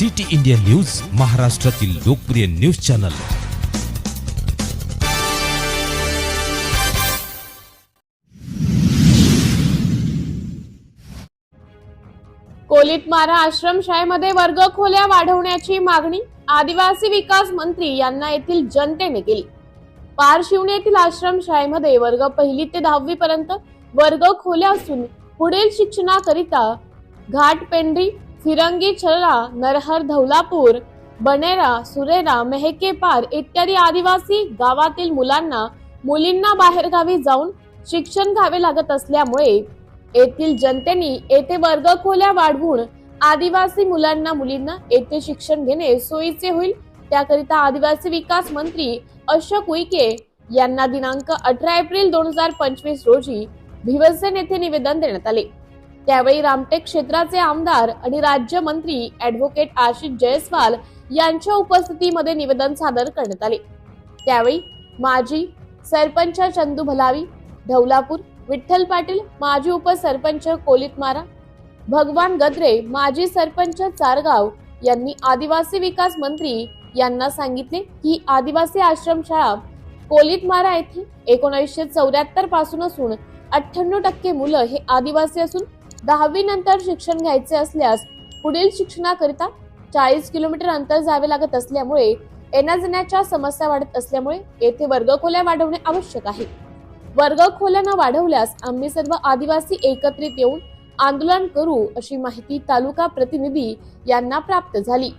City India news महाराष्ट्रातील लोकप्रिय news channel. कोलिटमारा आश्रमशाळेमध्ये वर्ग खोल्या वाढवण्याची मागणी आदिवासी विकास मंत्री यांना येथील जनतेने केली. पारशिवणे येथील आश्रमशाळेमध्ये वर्ग पहिली ते दहावी पर्यंत वर्ग खोल्या असून पुढील शिक्षणाकरिता घाटपेंडी फिरंगी चरला नरहर धौलापूर बनेरा सुरेरा मेहकेपार इत्यादी आदिवासी गावातील मुलांना मुलींना बाहेरगावी जाऊन शिक्षण घ्यावे लागत असल्यामुळे येथील जनतेने येथे वर्ग खोल्या वाढवून आदिवासी मुलांना मुलींना येथे शिक्षण घेणे सोयीचे होईल. त्याकरिता आदिवासी विकास मंत्री अशोक उईके यांना दिनांक अठरा एप्रिल दोन हजार पंचवीस रोजी भिवसेन येथे निवेदन देण्यात आले. त्यावेळी रामटेक क्षेत्राचे आमदार आणि राज्यमंत्री ऍडव्होकेट आशिष जयस्वाल यांच्या उपस्थितीमध्ये निवेदन सादर करण्यात आले. त्यावेळी माजी सरपंच चंदू भलावी ढवलापूर विठ्ठल पाटील माजी उपसरपंच कोलितमारा भगवान गद्रे माजी सरपंच चारगाव यांनी आदिवासी विकास मंत्री यांना सांगितले की आदिवासी आश्रमशाळा कोलितमारा येथे एकोणीसशे चौऱ्याहत्तरपासून असून अठ्ठ्याण्णव टक्के मुलं हे आदिवासी असून दहावी नंतर शिक्षण घ्यायचे असल्यास पुढील शिक्षणाकरिता चाळीस किलोमीटर अंतर जावे लागत असल्यामुळे येण्याजाण्याच्या समस्या वाढत असल्यामुळे येथे वर्गखोल्या वाढवणे आवश्यक आहे. वर्गखोल्या न वाढवल्यास आम्ही सर्व आदिवासी एकत्रित येऊन आंदोलन करू अशी माहिती तालुका प्रतिनिधी यांना प्राप्त झाली.